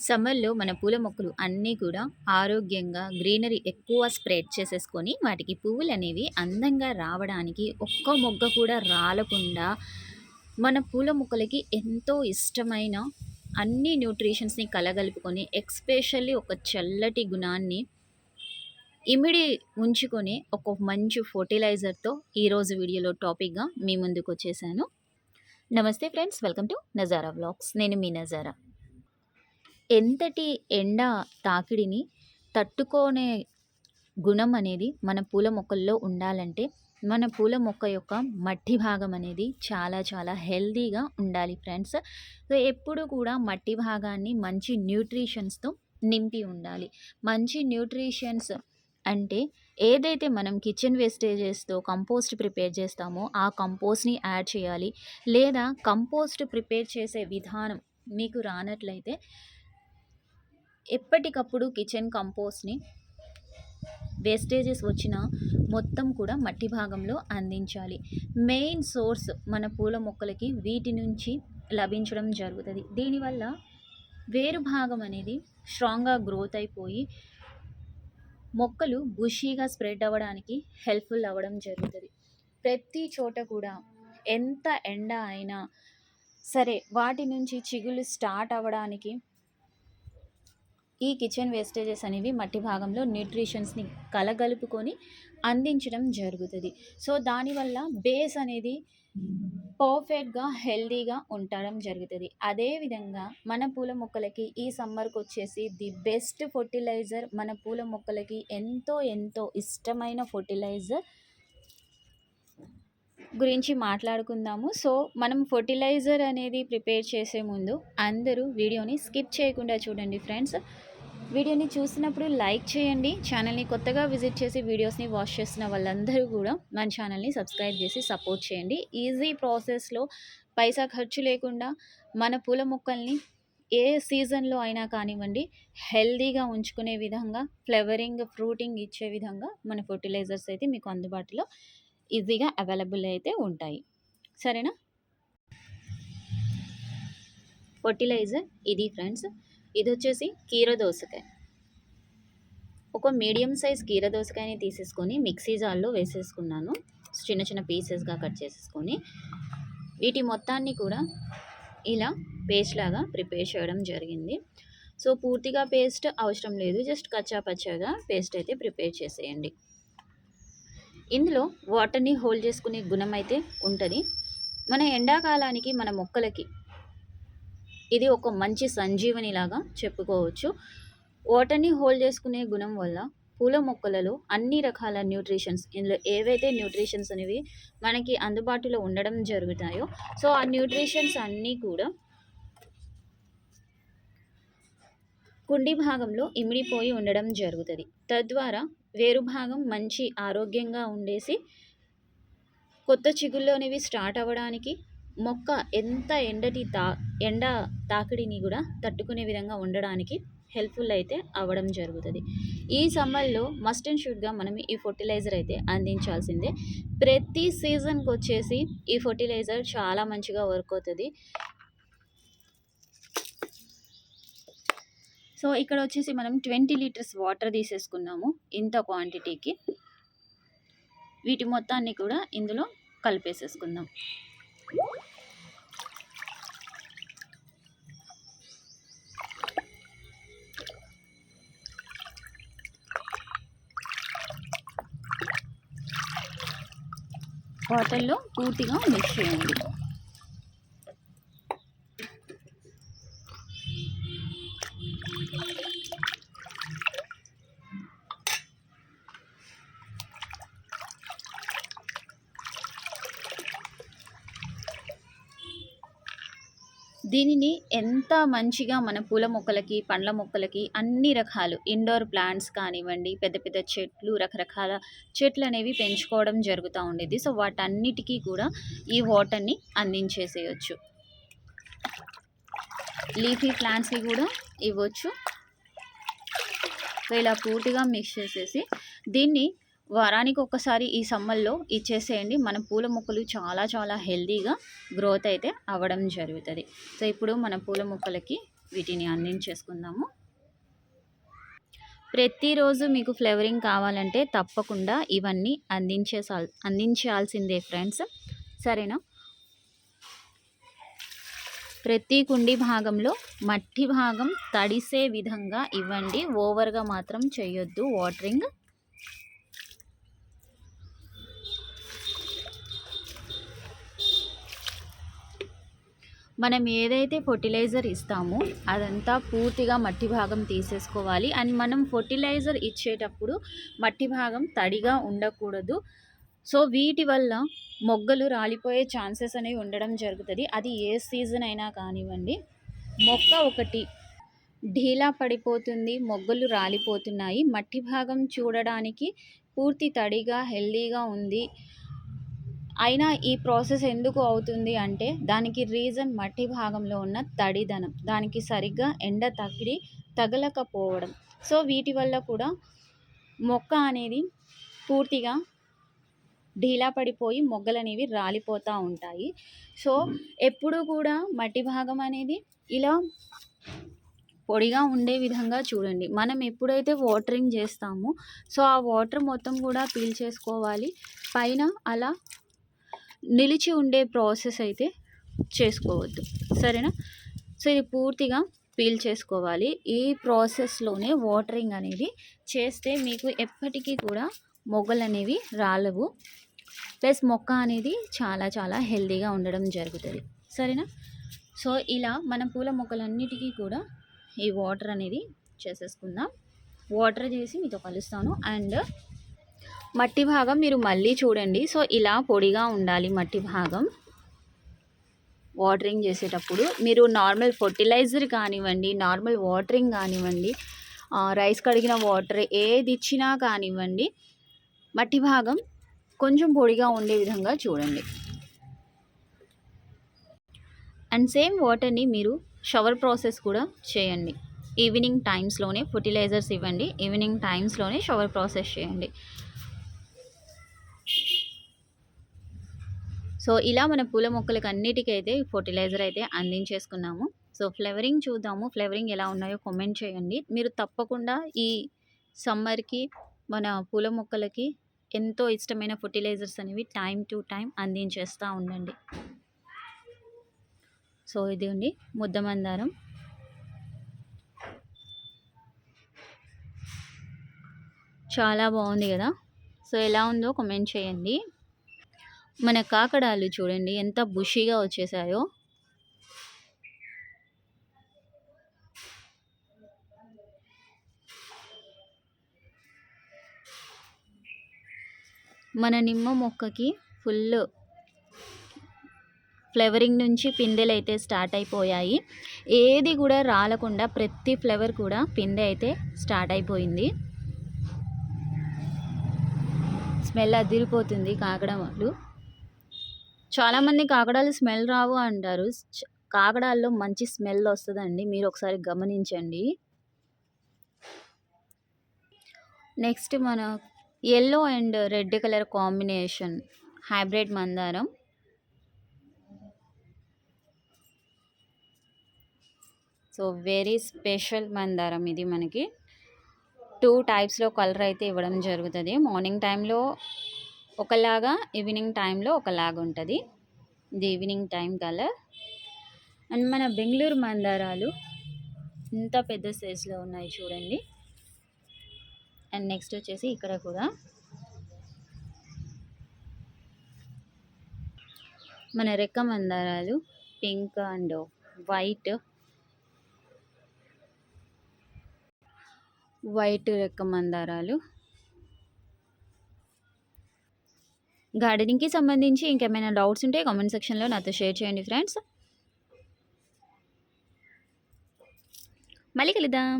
సమ్మర్‌లో మన పూల మొక్కలు అన్నీ కూడా ఆరోగ్యంగా గ్రీనరీ ఎక్కువ స్ప్రెడ్ చేసేసుకొని, వాటికి పువ్వులు అనేవి అందంగా రావడానికి ఒక్క మొగ్గ కూడా రాలకుండా, మన పూల మొక్కలకి ఎంతో ఇష్టమైన అన్ని న్యూట్రిషన్స్‌ని కలగలుపుకొని, ఎక్స్‌పెషల్లీ ఒక చల్లటి గుణాన్ని ఇమిడి ఉంచుకొని, ఒక మంచి ఫర్టిలైజర్తో ఈరోజు వీడియోలో టాపిక్‌గా మీ ముందుకొచ్చేసాను. నమస్తే friends. Welcome to Nazara vlogs. నేను మీ నజారా. ఎంతటి ఎండ తాకిడిని తట్టుకునే గుణం అనేది మన పూల మొక్కల్లో ఉండాలంటే, మన పూల మొక్క యొక్క మట్టి భాగం అనేది చాలా చాలా హెల్తీగా ఉండాలి ఫ్రెండ్స్. సో, ఎప్పుడు కూడా మట్టి భాగాన్ని మంచి న్యూట్రిషన్స్‌తో నింపి ఉండాలి. మంచి న్యూట్రిషన్స్ అంటే ఏదైతే మనం కిచెన్ వేస్టేజెస్‌తో కంపోస్ట్ ప్రిపేర్ చేస్తామో, ఆ కంపోస్ట్‌ని యాడ్ చేయాలి. లేదా కంపోస్ట్ ప్రిపేర్ చేసే విధానం మీకు రానట్లయితే ఎప్పటికప్పుడు కిచెన్ కంపోస్ట్‌ని వేస్టేజెస్ వచ్చిన మొత్తం కూడా మట్టి భాగంలో అందించాలి. మెయిన్ సోర్స్ మన పూల మొక్కలకి వీటి నుంచి లభించడం జరుగుతుంది దీనివల్ల వేరు భాగం అనేది స్ట్రాంగ్‌గా గ్రోత్ అయిపోయి మొక్కలు బుషీగా స్ప్రెడ్ అవ్వడానికి హెల్ప్‌ఫుల్ అవ్వడం జరుగుతుంది ప్రతి చోట కూడా ఎంత ఎండ అయినా సరే వాటి నుంచి చిగులు స్టార్ట్ అవ్వడానికి ఈ కిచెన్ వేస్టేజెస్ అనేవి మట్టి భాగంలో న్యూట్రిషన్స్‌ని కలగలుపుకొని అందించడం జరుగుతుంది సో, దానివల్ల బేస్ అనేది పర్ఫెక్ట్‌గా, హెల్దీగా ఉండడం జరుగుతుంది అదే విధంగా మన పూల మొక్కలకి ఈ సమ్మర్‌కొచ్చేసి ది బెస్ట్ ఫర్టిలైజర్ మన పూల మొక్కలకి ఎంతో ఎంతో ఇష్టమైన ఫర్టిలైజర్ గురించి మాట్లాడుకుందాము. సో, మనం ఫర్టిలైజర్ అనేది ప్రిపేర్ చేసే ముందు అందరూ వీడియోని స్కిప్ చేయకుండా చూడండి ఫ్రెండ్స్. వీడియోని చూసినప్పుడు లైక్ చేయండి. ఛానల్‌ని కొత్తగా విజిట్ చేసి వీడియోస్‌ని వాచ్ చేసిన వాళ్ళందరూ కూడా మన ఛానల్‌ని సబ్స్క్రైబ్ చేసి సపోర్ట్ చేయండి. ఈజీ ప్రాసెస్‌లో పైసా ఖర్చు లేకుండా మన పూల మొక్కల్ని ఏ సీజన్‌లో అయినా కానివ్వండి, హెల్దీగా ఉంచుకునే విధంగా, ఫ్లవరింగ్, ఫ్రూటింగ్ ఇచ్చే విధంగా మన ఫర్టిలైజర్స్ అయితే మీకు అందుబాటులో ఈజీగా అవైలబుల్ అయితే ఉంటాయి. సరేనా? ఫెర్టిలైజర్ ఇది ఫ్రెండ్స్. ఇది వచ్చేసి కీర దోసకాయ. ఒక మీడియం సైజ్ కీర దోసకాయని తీసేసుకొని మిక్సీ జార్‌లో వేసేసుకున్నాను. చిన్న చిన్న పీసెస్‌గా కట్ చేసేసుకొని, వీటి మొత్తాన్ని కూడా ఇలా పేస్ట్ లాగా ప్రిపేర్ చేయడం జరిగింది. సో, పూర్తిగా పేస్ట్ అవసరం లేదు. జస్ట్ కచ్చా పచ్చాగా పేస్ట్ అయితే ప్రిపేర్ చేసేయండి. ఇందులో వాటర్‌ని హోల్డ్ చేసుకునే గుణం అయితే ఉంటుంది మన ఎండాకాలానికి మన మొక్కలకి ఇది ఒక మంచి సంజీవనిలాగా చెప్పుకోవచ్చు. వాటర్‌ని హోల్డ్ చేసుకునే గుణం వల్ల పూల మొక్కలలో అన్ని రకాల న్యూట్రిషన్స్ ఇందులో ఏవైతే న్యూట్రిషన్స్ అనేవి మనకి అందుబాటులో ఉండడం జరుగుతాయో, సో, ఆ న్యూట్రిషన్స్ అన్నీ కూడా కుండి భాగంలో ఇమిడిపోయి ఉండడం జరుగుతుంది తద్వారా వేరు భాగం మంచి ఆరోగ్యంగా ఉండేసి కొత్త చిగుళ్ళు అనేవి స్టార్ట్ అవ్వడానికి, మొక్క ఎంత ఎండటి తా ఎండ తాకిడిని కూడా తట్టుకునే విధంగా ఉండడానికి హెల్ప్‌ఫుల్ అయితే అవ్వడం జరుగుతుంది ఈ సమ్మర్‌లో మస్ట్ అండ్ షుడ్‌గా మనం ఈ ఫర్టిలైజర్ అయితే అందించాల్సిందే. ప్రతి సీజన్కి వచ్చేసి ఈ ఫర్టిలైజర్ చాలా మంచిగా వర్క్ అవుతుంది సో, ఇక్కడ వచ్చేసి మనం 20 లీటర్స్ వాటర్ తీసేసుకున్నాము. ఇంత క్వాంటిటీకి. వీటి మొత్తాన్ని కూడా ఇందులో కలిపేసేసుకుందాం. వాటర్‌లో పూర్తిగా మిక్స్ చేయండి. దీనిని ఎంత మంచిగా మన పూల మొక్కలకి, పండ్ల మొక్కలకి అన్ని రకాలు ఇండోర్ ప్లాంట్స్ కానివ్వండి, పెద్ద పెద్ద చెట్లు, రకరకాల చెట్లు అనేవి పెంచుకోవడం జరుగుతూ ఉండేది. సో, వాటన్నిటికి కూడా ఈ వాటర్‌ని అందించేసేయచ్చు లీఫీ ప్లాంట్స్‌కి కూడా ఇవ్వచ్చు. సో, ఇలా పూర్తిగా మిక్స్ చేసేసి దీన్ని వారానికి ఒక్కసారి ఈ సమ్మర్‌లో ఇచ్చేసేయండి. మన పూల మొక్కలు చాలా చాలా హెల్దీగా గ్రోత్ అయితే అవ్వడం జరుగుతుంది. సో, ఇప్పుడు మన పూల మొక్కలకి వీటిని అందించేసుకుందాము. ప్రతిరోజు మీకు ఫ్లేవరింగ్ కావాలంటే తప్పకుండా ఇవన్నీ అందించేసా అందించాల్సిందే ఫ్రెండ్స్. సరేనా? ప్రతి కుండి భాగంలో మట్టి భాగం తడిసే విధంగా ఇవ్వండి. ఓవర్గా మాత్రం చేయొద్దు. వాటరింగ్ మనం ఏదైతే ఫర్టిలైజర్ ఇస్తామో అదంతా పూర్తిగా మట్టి భాగం తీసేసుకోవాలి. అండ్ మనం ఫర్టిలైజర్ ఇచ్చేటప్పుడు మట్టి భాగం తడిగా ఉండకూడదు. సో వీటి వల్ల మొగ్గలు రాలిపోయే ఛాన్సెస్ అనేవి ఉండడం జరుగుతుంది. అది ఏ సీజన్ అయినా కానివ్వండి. మొక్క ఒకటి ఢీలా పడిపోతుంది మొగ్గలు రాలిపోతున్నాయి. మట్టి భాగం చూడడానికి పూర్తి తడిగా హెల్దీగా ఉంది. అయినా ఈ ప్రాసెస్ ఎందుకు అవుతుంది అంటే దానికి రీజన్ మట్టి భాగంలో ఉన్న తడిదనం. దానికి సరిగ్గా ఎండ తగిలి తగలకపోవడం. సో వీటి వల్ల కూడా మొక్క అనేది పూర్తిగా ఢీలా పడిపోయి మొగ్గలు అనేవి రాలిపోతూ ఉంటాయి. సో ఎప్పుడు కూడా మట్టి భాగం అనేది ఇలా పొడిగా ఉండే విధంగా చూడండి. మనం ఎప్పుడైతే వాటరింగ్ చేస్తామో సో ఆ వాటర్ మొత్తం కూడా పీల్ చేసుకోవాలి. పైన అలా నిలిచి ఉండే ప్రాసెస్ అయితే చేసుకోవద్దు. సరేనా? సో ఇది పూర్తిగా పీల్ చేసుకోవాలి. ఈ ప్రాసెస్లోనే వాటరింగ్ అనేది చేస్తే మీకు ఎప్పటికీ కూడా మొగ్గలు అనేవి రాలవు. ప్లస్ మొక్క అనేది చాలా చాలా హెల్దీగా ఉండడం జరుగుతుంది. సరేనా? సో ఇలా మనం పూల మొక్కలన్నిటికీ కూడా ఈ వాటర్ అనేది చేసేసుకుందాం. వాటర్ చేసి మీతో కలుస్తాను. అండ్ మట్టి భాగం మీరు మళ్ళీ చూడండి. సో ఇలా పొడిగా ఉండాలి మట్టి భాగం. వాటరింగ్ చేసేటప్పుడు మీరు నార్మల్ ఫర్టిలైజర్ కానివ్వండి నార్మల్ వాటరింగ్ కానివ్వండి రైస్ కడిగిన వాటర్ ఏది ఇచ్చినా కానివ్వండి మట్టి భాగం కొంచెం పొడిగా ఉండే విధంగా చూడండి. అండ్ సేమ్ వాటర్ని మీరు షవర్ ప్రాసెస్ కూడా చేయండి. ఈవినింగ్ టైమ్స్లోనే ఫర్టిలైజర్స్ ఇవ్వండి. ఈవినింగ్ టైమ్స్లోనే షవర్ ప్రాసెస్ చేయండి. సో ఇలా మన పూల మొక్కలకి అన్నిటికైతే ఫర్టిలైజర్ అయితే అందించేసుకున్నాము. సో ఫ్లేవరింగ్ చూద్దాము. ఫ్లేవరింగ్ ఎలా ఉన్నాయో కామెంట్ చేయండి. మీరు తప్పకుండా ఈ సమ్మర్కి మన పూల మొక్కలకి ఎంతో ఇష్టమైన ఫర్టిలైజర్స్ అనేవి టైం టు టైం అందించేస్తూ ఉండండి. సో ఇది అండి ముద్ద మందారం. చాలా బాగుంది కదా? సో ఎలా ఉందో కామెంట్ చేయండి. మన కాకడాలు చూడండి ఎంత బుషీగా వచ్చేసాయో. మన నిమ్మ మొక్కకి ఫుల్ ఫ్లవరింగ్ నుంచి పిందెలు అయితే స్టార్ట్ అయిపోయాయి. ఏది కూడా రాలకుండా ప్రతి ఫ్లవర్ కూడా పిందె అయితే స్టార్ట్ అయిపోయింది. స్మెల్ అదిరిపోతుంది కాకడాలు చాలామంది కాకడాలు స్మెల్ రావు అంటారు. కాకడాల్లో మంచి స్మెల్ వస్తుందండి. మీరు ఒకసారి గమనించండి. నెక్స్ట్ మన yellow and red colour combination hybrid మందారం. సో వెరీ స్పెషల్ మందారం ఇది మనకి. టూ టైప్స్లో కలర్ అయితే ఇవ్వడం జరుగుతుంది. మార్నింగ్ టైంలో ఒకలాగా ఈవినింగ్ టైంలో ఒకలాగా ఉంటుంది ఇది ఈవినింగ్ టైం కలర్. అండ్ మన బెంగళూరు మందారాలు ఇంత పెద్ద సైజులో ఉన్నాయి చూడండి. అండ్ నెక్స్ట్ వచ్చేసి ఇక్కడ కూడా మన రెక్క మందారాలు పింక్ అండ్ వైట్. వైట్ రెక్క మందారాలు. గార్డెనింగ్కి సంబంధించి ఇంకేమైనా డౌట్స్ ఉంటే కామెంట్ సెక్షన్లో నాతో షేర్ చేయండి ఫ్రెండ్స్. మళ్ళీ కలుద్దాం.